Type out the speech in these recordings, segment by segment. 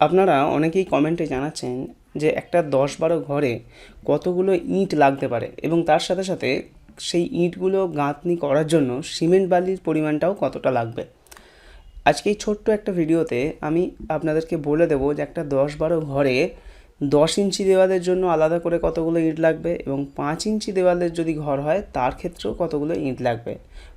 আপনারা অনেকেই কমেন্টে জানাচ্ছেন যে একটা দশ বারো ঘরে কতগুলো ইঁট লাগতে পারে এবং তার সাথে সাথে সেই ইঁটগুলো গাঁথনি করার জন্য সিমেন্ট বালির পরিমাণটাও কতটা লাগবে। আজকে এই ছোট্ট একটা ভিডিওতে আমি আপনাদেরকে বলে দেবো যে একটা দশ বারো ঘরে দশ ইঞ্চি দেওয়ালের জন্য আলাদা করে কতগুলো ইঁট লাগবে এবং পাঁচ ইঞ্চি দেওয়ালের যদি ঘর হয় তার ক্ষেত্রেও কতগুলো ইঁট লাগবে।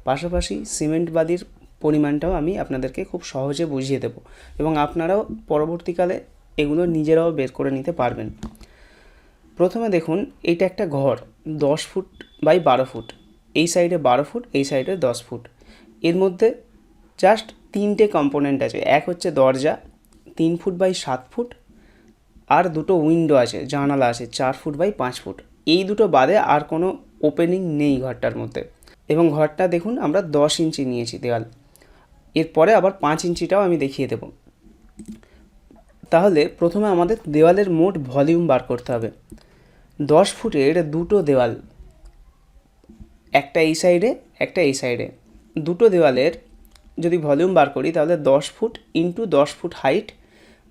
পাশাপাশি সিমেন্ট বালির পরিমাণটাও আমি আপনাদেরকে খুব সহজে বুঝিয়ে দেবো এবং আপনারাও পরবর্তীকালে এগুলো নিজেরাও বের করে নিতে পারবেন। প্রথমে দেখুন এইটা একটা ঘর, দশ ফুট বাই বারো ফুট। এই সাইডে বারো ফুট, এই সাইডে দশ ফুট। এর মধ্যে জাস্ট তিনটে কম্পোনেন্ট আছে। এক হচ্ছে দরজা, তিন ফুট বাই সাত ফুট আর দুটো উইন্ডো আছে, জানালা আছে, চার ফুট বাই পাঁচ ফুট। এই দুটো বাদে আর কোনো ওপেনিং নেই ঘরটার মধ্যে। এবং ঘরটা দেখুন, আমরা দশ ইঞ্চি নিয়েছি দেওয়াল এরপরে আবার পাঁচ ইঞ্চিটাও আমি দেখিয়ে দেবো। তাহলে প্রথমে আমাদের দেওয়ালের মোট ভলিউম বার করতে হবে। দশ ফুটের দুটো দেওয়াল, একটা এই সাইডে, একটা এই সাইডে। দুটো দেওয়ালের যদি ভলিউম বার করি, তাহলে দশ ফুট ইন্টু দশ ফুট হাইট,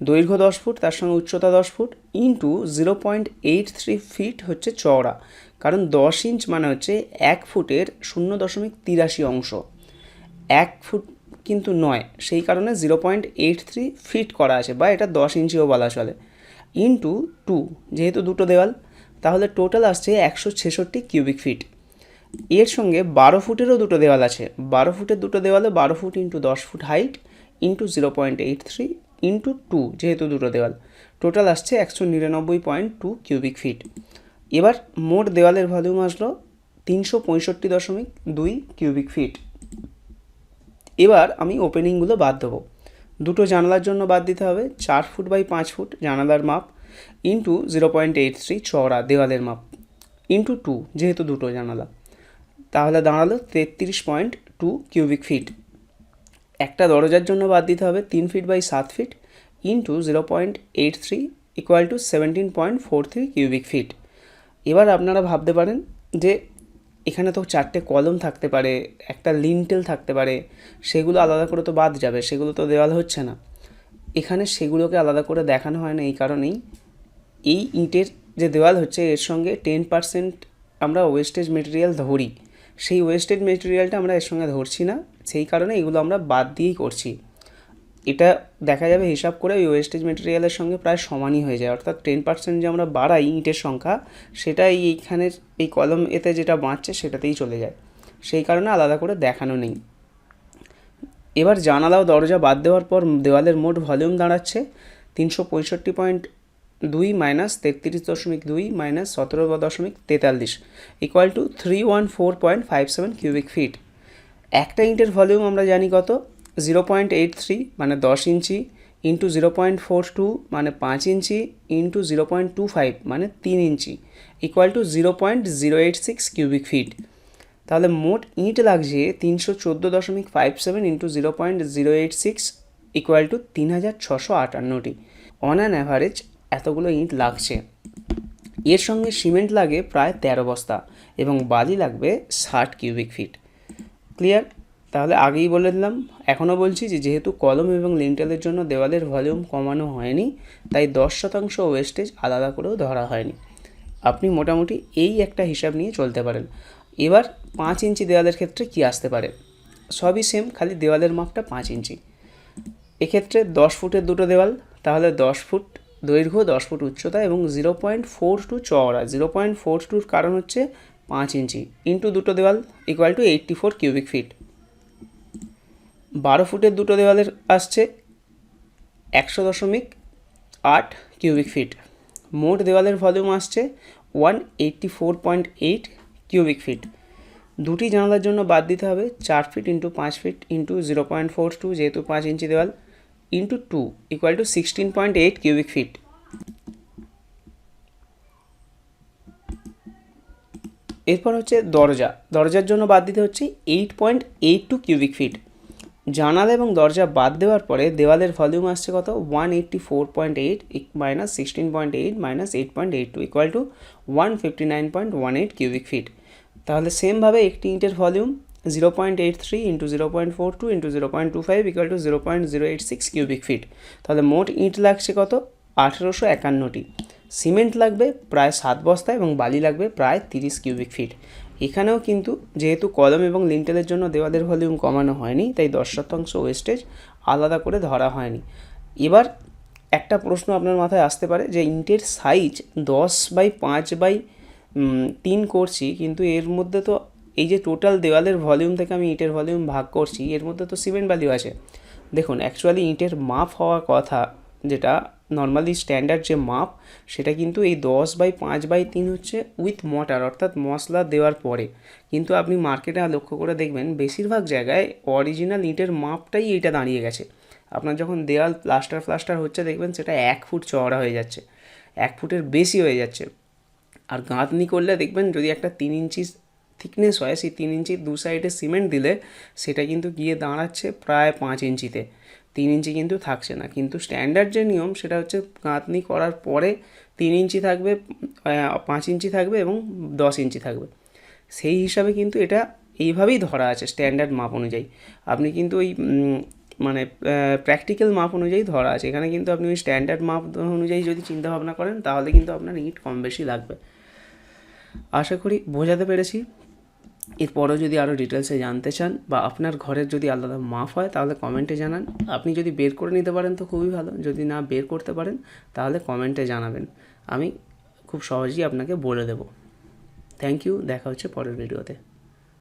দৈর্ঘ্য দশ ফুট, তার সঙ্গে উচ্চতা দশ foot, into zero point eight three feet হচ্ছে চওড়া। কারণ দশ ইঞ্চ মানে হচ্ছে এক ফুটের শূন্য দশমিক তিরাশি অংশ। এক ফুট কিন্তু নয়। সেই কারণে zero point eight three feet করা আছে বা এটা দশ ইঞ্চিও বলা চলে। ইন্টু টু যেহেতু দুটো দেওয়াল, তাহলে টোটাল আসছে একশো ছেষট্টি কিউবিক ফিট এর সঙ্গে বারো ফুটেরও দুটো দেওয়াল আছে। বারো ফুটের দুটো দেওয়ালে বারো ফুট ইন্টু দশ foot height into zero point eight three into two যেহেতু দুটো দেওয়াল। টোটাল আসছে একশো নিরানব্বই পয়েন্ট টু কিউবিক ফিট এবার মোট দেওয়ালের ভলিউম আসলো তিনশো পঁয়ষট্টি দশমিক দুই কিউবিক ফিট এবার আমি ওপেনিংগুলো বাদ দেবো। দুটো জানালার জন্য বাদ দিতে হবে, চার ফুট বাই পাঁচ ফুট জানালার মাপ into zero point eight three চওড়া দেওয়ালের মাপ ইন্টু টু যেহেতু দুটো জানালা। তাহলে দাঁড়াল তেত্রিশ পয়েন্ট টু কিউবিক ফিট একটা দরজার জন্য বাদ দিতে হবে তিন ফিট বাই সাত feet into zero point eight three equal to seventeen point four three cubic feet এবার আপনারা ভাবতে পারেন যে এখানে তো চারটে কলম থাকতে পারে, একটা লিন্টেল থাকতে পারে, সেগুলো আলাদা করে তো বাদ যাবে, সেগুলো তো দেওয়াল হচ্ছে না। এখানে সেগুলোকে আলাদা করে দেখানো হয় না এই কারণেই। এই ইঁটের যে দেওয়াল হচ্ছে, এর সঙ্গে টেন পার্সেন্ট আমরা ওয়েস্টেজ মেটেরিয়াল ধরি। সেই ওয়েস্টেজ মেটেরিয়ালটা আমরা এর সঙ্গে ধরছি না, সেই কারণে এগুলো আমরা বাদ দিয়েই করছি। এটা দেখা যাবে হিসাব করে ওই ওয়েস্টেজ মেটেরিয়ালের সঙ্গে প্রায় সমানই হয়ে যায়। অর্থাৎ টেন পার্সেন্ট যে আমরা বাড়াই ইঁটের সংখ্যা, সেটা এই এইখানের এই কলম এতে যেটা বাঁচছে সেটাতেই চলে যায়। সেই কারণে আলাদা করে দেখানো নেই। এবার জানালা ও দরজা বাদ দেওয়ার পর দেওয়ালের মোট ভলিউম দাঁড়াচ্ছে তিনশো পঁয়ষট্টি পয়েন্ট দুই মাইনাস তেত্রিশ দশমিক দুই মাইনাস সতেরো দশমিক তেতাল্লিশ equal to three one four point five seven cubic feet একটা ইন্টের ভলিউম আমরা জানি কত? জিরো পয়েন্ট এইট থ্রি মানে দশ inch into zero point four two মানে পাঁচ inch into zero point two five মানে তিন inch equal to zero point zero eight six cubic feet তাহলে মোট ইট লাগছে তিনশো চোদ্দ দশমিক five seven into zero point zero eight six equal to তিন হাজার ছশো আটান্নটি। অন অ্যান অ্যাভারেজ এতগুলো ইট লাগছে। এর সঙ্গে সিমেন্ট লাগে প্রায় তেরো বস্তা এবং বালি লাগবে ষাট কিউবিক ফিট ক্লিয়ার তাহলে আগেই বলে দিলাম, এখনও বলছি যে যেহেতু কলম এবং লিন্টেলের জন্য দেওয়ালের ভলিউম কমানো হয়নি, তাই দশ শতাংশ ওয়েস্টেজ আলাদা করেও ধরা হয়নি। আপনি মোটামুটি এই একটা হিসাব নিয়ে চলতে পারেন। এবার পাঁচ ইঞ্চি দেওয়ালের ক্ষেত্রে কি আসতে পারে? সবই সেম খালি দেওয়ালের মাপটা পাঁচ ইঞ্চি। এক্ষেত্রে দশ ফুটের দুটো দেওয়াল, তাহলে দশ ফুট দৈর্ঘ্য, দশ ফুট উচ্চতা এবং জিরো পয়েন্ট ফোর টু চওড়া। জিরো পয়েন্ট ফোর টুর কারণ হচ্ছে পাঁচ ইঞ্চি। ইন্টু দুটো দেওয়াল equal to eighty four cubic feet বারো ফুটের দুটো দেওয়ালের আসছে একশো দশমিক আট কিউবিক ফিট। মোট দেওয়ালের ভলিউম আসছে one eighty four point eight cubic feet. দুটি জানালার জন্য বাদ দিতে হবে চার ফিট ইন্টু পাঁচ feet into zero point four two, যেহেতু পাঁচ ইঞ্চি দেওয়াল, into two equal to sixteen point eight cubic feet. এরপর হচ্ছে দরজা। দরজার জন্য বাদ দিতে হচ্ছে eight point eight two cubic feet. জানালা এবং দরজা বাদ দেওয়ার পরে দেওয়ালের ভলিউম আসছে কত? One eighty four point eight minus sixteen point eight minus eight point eight two equal to one fifty nine point one eight cubic feet তাহলে সেমভাবে একটি ইন্টের volume zero point eight three into zero point four two into zero point two five equal to zero point zero eight six cubic feet তাহলে মোট ইট লাগছে কত? আঠেরোশো একান্নটি। Cement লাগবে প্রায় সাত বস্তা এবং বালি লাগবে প্রায় তিরিশ কিউবিক ফিট এখানেও কিন্তু যেহেতু কলম এবং লিন্টেলের জন্য দেওয়ালের ভলিউম কমানো হয়নি, তাই দশ শতাংশ ওয়েস্টেজ আলাদা করে ধরা হয়নি। এবার একটা প্রশ্ন আপনার মাথায় আসতে পারে যে ইন্টের সাইজ দশ বাই পাঁচ বাই তিন করছি, কিন্তু এর মধ্যে তো এই যে টোটাল দেওয়ালের ভলিউম থেকে আমি ইটের ভলিউম ভাগ করছি, এর মধ্যে তো সিমেন্ট ভ্যালিউ আছে। দেখুন অ্যাকচুয়ালি ইটের মাপ হওয়ার কথা যেটা নর্মালি স্ট্যান্ডার্ড যে মাপ, সেটা কিন্তু এই দশ বাই পাঁচ বাই তিন হচ্ছে উইথ মটার অর্থাৎ মশলা দেওয়ার পরে। কিন্তু আপনি মার্কেটে লক্ষ্য করে দেখবেন, বেশিরভাগ জায়গায় অরিজিনাল ইটের মাপটাই এইটা দাঁড়িয়ে গেছে। আপনার যখন দেওয়াল প্লাস্টার প্লাস্টার হচ্ছে, দেখবেন সেটা এক ফুট চওড়া হয়ে যাচ্ছে, এক ফুটের বেশি হয়ে যাচ্ছে। আর গাঁথনি করলে দেখবেন যদি একটা তিন ইঞ্চি থিকনেস হয়, সেই তিন ইঞ্চির দু সাইডে সিমেন্ট দিলে, সেটা কিন্তু গিয়ে দাঁড়াচ্ছে প্রায় পাঁচ ইঞ্চিতে তিন ইঞ্চি কিন্তু থাকছে না। কিন্তু স্ট্যান্ডার্ড যে নিয়ম, সেটা হচ্ছে গাঁথনি করার পরে তিন ইঞ্চি থাকবে পাঁচ ইঞ্চি থাকবে এবং দশ ইঞ্চি থাকবে। সেই হিসাবে কিন্তু এটা এইভাবেই ধরা আছে স্ট্যান্ডার্ড মাপ অনুযায়ী। আপনি কিন্তু ওই মানে প্র্যাকটিক্যাল মাপ অনুযায়ী ধরা আছে। এখানে কিন্তু আপনি ওই স্ট্যান্ডার্ড মাপ অনুযায়ী যদি চিন্তা ভাবনা করেন, তাহলে কিন্তু আপনার ইট কম বেশি লাগবে। আশা করি বোঝাতে পেরেছি। এরপরও যদি আরও ডিটেলসে জানতে চান বা আপনার ঘরের যদি আলাদা মাফ হয়, তাহলে কমেন্টে জানান। আপনি যদি বের করে নিতে পারেন তো খুবই ভালো। যদি না বের করতে পারেন, তাহলে কমেন্টে জানাবেন। আমি খুব সহজেই আপনাকে বলে দেব। থ্যাংক ইউ দেখা হচ্ছে পরের ভিডিওতে